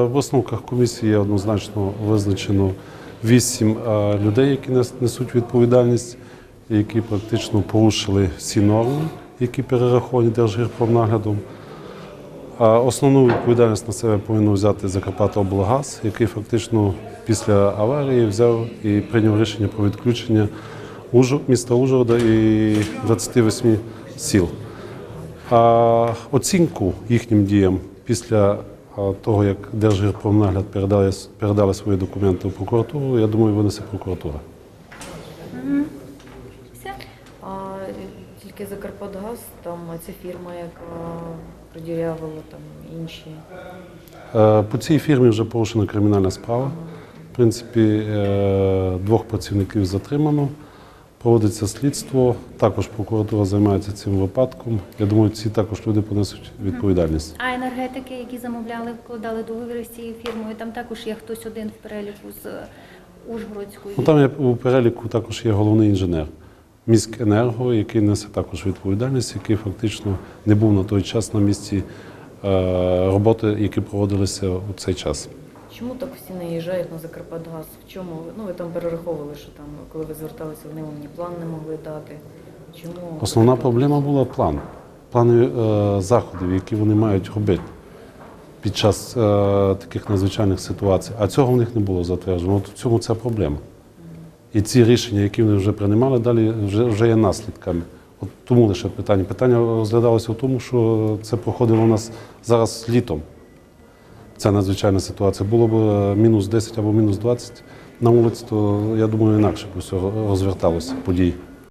В висновках комісії однозначно визначено вісім е, людей, які несуть відповідальність, які практично порушили всі норми, які перераховані Держгірпромнаглядом. Основну відповідальність на себе повинен взяти Закарпаття-Облгаз, який фактично після аварії взяв і прийняв рішення про відключення міста Ужгорода і 28 сіл. А оцінку їхнім діям після того, як Держгірпромнагляд передали, передали свої документи в прокуратуру, я думаю, винесе прокуратура. Тільки Закарпатгаз, там ця фірма, яка продірявила там інші. Е, По цій фірмі вже порушена кримінальна справа. В принципі, е, двох працівників затримано. Проводиться слідство. Також прокуратура займається цим випадком. Я думаю, ці також люди понесуть відповідальність. А енергетики, які замовляли, вкладали договори з цією фірмою, там також є хтось один в переліку з Ужгородської. Ну, там є у переліку також є головний інженер міськенерго, який несе також відповідальність, який фактично не був на той час на місці е, роботи, які проводилися у цей час. Чому так всі наїжджають на Закарпатгаз? В чому? Ну ви там перераховували, що там, коли ви зверталися, вони вам ні план не могли дати. Чому? Основна проблема була план, плани е, заходів, які вони мають робити під час е, таких надзвичайних ситуацій. А цього в них не було затверджено. От в цьому ця проблема. І ці рішення, які вони вже приймали, далі вже, вже є наслідками. От тому лише питання. Питання розглядалося в тому, що це проходило у нас зараз літом. Ця надзвичайна ситуація. Було б е, мінус 10 або мінус 20 на вулиці, то я думаю, інакше б усього розверталося події.